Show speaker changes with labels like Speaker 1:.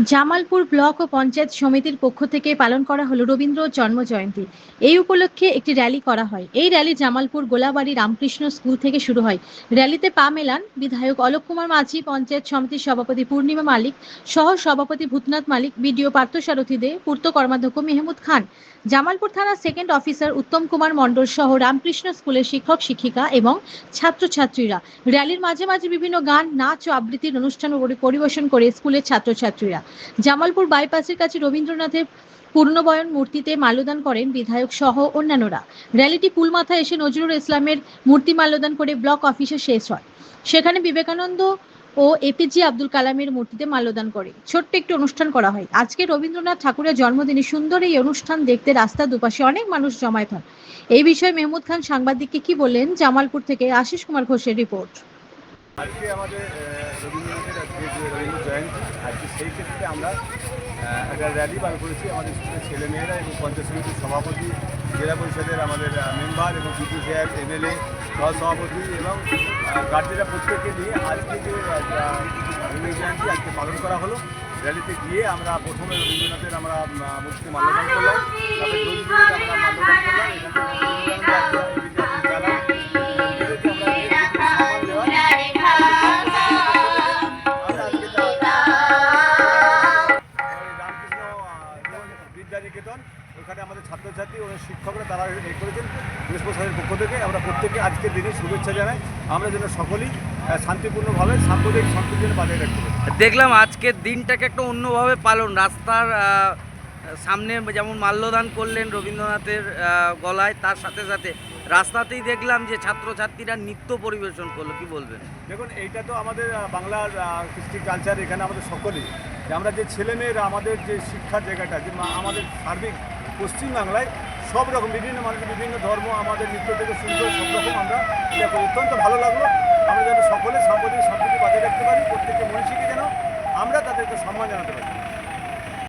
Speaker 1: Jamalpur block ও পঞ্চায়েত সমিতির পক্ষ থেকে পালন করা হলো রবীন্দ্র জন্ম জয়ন্তী। এই উপলক্ষে একটি র্যালি করা হয়। এই র্যালি জামালপুর গোলাবাড়ি রামকৃষ্ণ স্কুল থেকে শুরু হয়। র্যালিতে পা মেলান বিধায়ক অলোক কুমার মাঝি, পঞ্চায়েত সমিতির সভাপতি পূর্ণিমা মালিক সহ সভাপতি ভূতনাথ মালিক, বিডিও পার্থসারথী দে, পূর্ত কর্মাধ্যক্ষ মেহমুদ খান। জামালপুর থানার সেকেন্ড অফিসার উত্তম কুমার মণ্ডল সহ রামকৃষ্ণ স্কুলের শিক্ষক, শিক্ষিকা এবং ছাত্রছাত্রীরা। র্যালির মাঝে মাঝে বিভিন্ন গান, নাচ ও আবৃত্তির অনুষ্ঠান পরি- পরিবেশন করে স্কুলের ছাত্রছাত্রীরা। জামালপুর বাইপাসের কাছে রবীন্দ্রনাথের পূর্ণবয়ন মূর্তিতে মাল্যদান করেন বিধায়ক সহ অন্যান্যরা। র্যালিটি পুলমাথায় এসে নজরুল ইসলামের মূর্তি মাল্যদান করে ব্লক অফিসে শেষ হয়। সেখানে বিবেকানন্দ ও এপিজে আব্দুল কালামের মূর্তিতে মাল্যদান করে। ছোট্ট একটি অনুষ্ঠান করা হয়। আজকে রবীন্দ্রনাথ ঠাকুরের জন্মদিনে সুন্দর এই অনুষ্ঠান দেখতে রাস্তার দুপাশে অনেক মানুষ জমায়েত হন। এই বিষয়ে মেহমুদ খান সাংবাদিককে কি বললেন? জামালপুর থেকে আশিস কুমার ঘোষের রিপোর্ট।
Speaker 2: আজকে আমাদের রবীন্দ্রনাথের আজকে যে রবীন্দ্র জয়ন্তী আজকে সেই ক্ষেত্রে আমরা একটা র্যালি বার করেছি। আমাদের স্কুলের ছেলেমেয়েরা এবং পঞ্চায়েত সমিতির সভাপতি জেলা পরিষদের আমাদের মেম্বার এবং বিপি সাহেব এমএলএ সহসভাপতি এবং গার্জেরা প্রত্যেককে নিয়ে আজকে যে রবীন্দ্র জয়ন্তী আজকে পালন করা হলো র্যালিতে গিয়ে আমরা প্রথমে রবীন্দ্রনাথের আমরা আহ, মূর্তিতে মাল্যদান করলাম তারপরে আমরা মাল্যদান করলাম নিকেতন ওখানে আমাদের ছাত্রছাত্রী ও শিক্ষকরা তারা এ করেছেন প্রশাসনের পক্ষ থেকে। আমরা প্রত্যেকে আজকের দিনে শুভেচ্ছা জানাই। আমরা যেন সকলেই শান্তিপূর্ণভাবে সাম্প্রদায়িক সম্প্রীতি বাজায় রাখতে
Speaker 3: দেখলাম আজকের দিনটাকে একটা অন্যভাবে পালন। রাস্তার সামনে যেমন মাল্যদান করলেন রবীন্দ্রনাথের গলায় তার সাথে সাথে রাস্তাতেই দেখলাম যে ছাত্রছাত্রীরা নৃত্য পরিবেশন করল। কি বলবেন?
Speaker 2: দেখুন এইটা তো আমাদের বাংলার কৃষ্টি কালচার এখানে আমাদের সকলেই। আমরা যে ছেলেমেয়েরা আমাদের যে শিক্ষার জায়গাটা, যে আমাদের সার্বিক পশ্চিমবাংলায় সব রকম বিভিন্ন মানুষের বিভিন্ন ধর্ম, আমাদের নৃত্য থেকে শুরু করে সব রকম আমরা দেখো করি। অত্যন্ত ভালো লাগল আমরা যেন সকলে সাম্প্রদায়িক সম্প্রীতি বজায় রাখতে পারি, প্রত্যেকটা মনীষীকে যেন আমরা তাদেরকে সম্মান জানাতে পারি